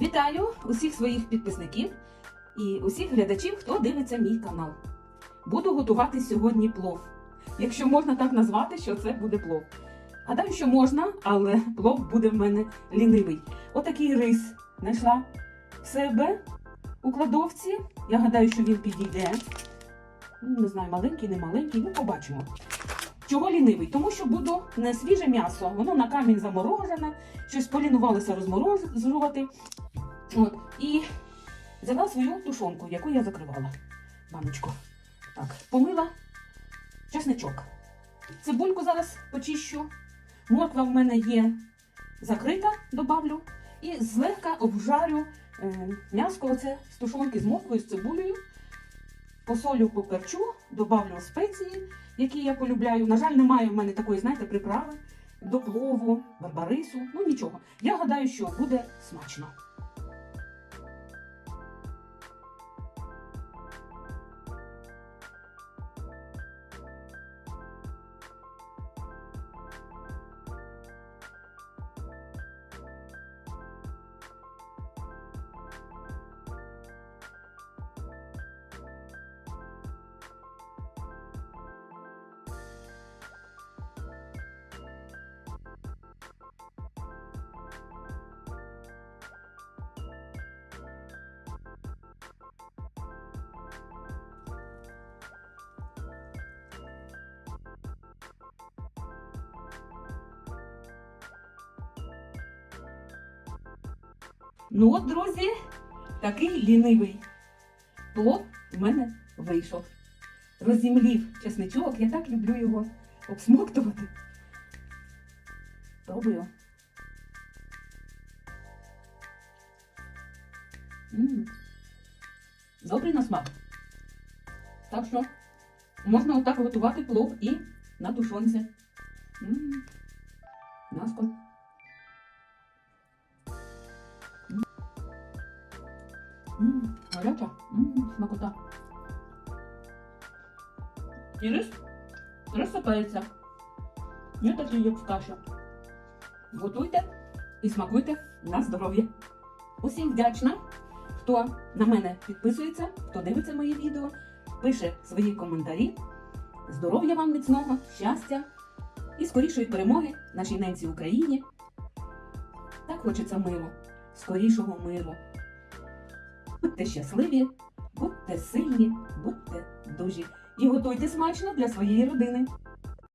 Вітаю усіх своїх підписників і усіх глядачів, хто дивиться мій канал. Буду готувати сьогодні плов. Якщо можна так назвати, що це буде плов. Гадаю, що можна, але плов буде в мене лінивий. Отакий рис знайшла в себе у кладовці. Я гадаю, що він підійде. Ну, Не знаю, маленький, не маленький, ну побачимо. Чого лінивий? Тому що буду не свіже м'ясо, воно на камінь заморожене, щось полінувалося розморозувати. От. І взяла свою тушонку, яку я закривала. Баночку. Так, помила чесничок. Цибульку зараз почищу. Морква в мене є закрита, добавлю. І злегка обжарю е, м'яско оце з тушонки з морквою, з цибулею. Посолю, поперчу, добавлю спеції, які я полюбляю. На жаль, немає в мене такої, знаєте, приправи до плову, барбарису. Ну нічого. Я гадаю, що буде смачно. Ну от, друзі, такий лінивий плов в мене вийшов. Розімлів чесничок, я так люблю його обсмоктувати. Пробую. М. Добрий на смак. Так що можна отак готувати плов і на тушонці. М. Гаряча. Ммм, смакота. І рис розсипається. Не такий, як в каші. Готуйте і смакуйте на здоров'я. Усім вдячна, хто на мене підписується, хто дивиться мої відео, пише свої коментарі. Здоров'я вам міцного, щастя і скорішої перемоги нашій ненці Україні. Так хочеться миру, скорішого миру. Будьте щасливі, будьте сильні, будьте дужі і готуйте смачно для своєї родини.